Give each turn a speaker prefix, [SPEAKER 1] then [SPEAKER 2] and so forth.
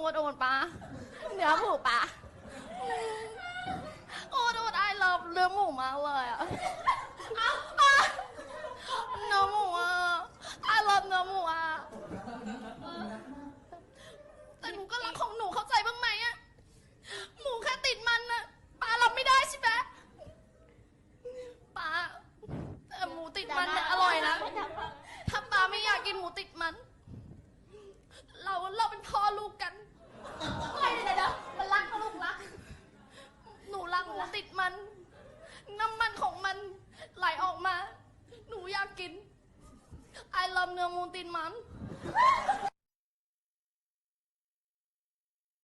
[SPEAKER 1] อูดอูดปะเนื้อหมูปะโอ้ดอูดไอ้เลิฟเลื้อหมูมาเลยอะเอาปะเนื้อหมูอะไอ้เลิฟเนื้อหมูอะแต่หนูก็รักของหนูเข้าใจบ้างไหมอะหมูแค่ติดมันอะป้ารับไม่ได้ใช่ไหมป้าแต่หมูติดมันเนี่ยอร่อยนะถ้าป้าไม่อยากกินหมูติดมัน tâm nương muốn tin mắn.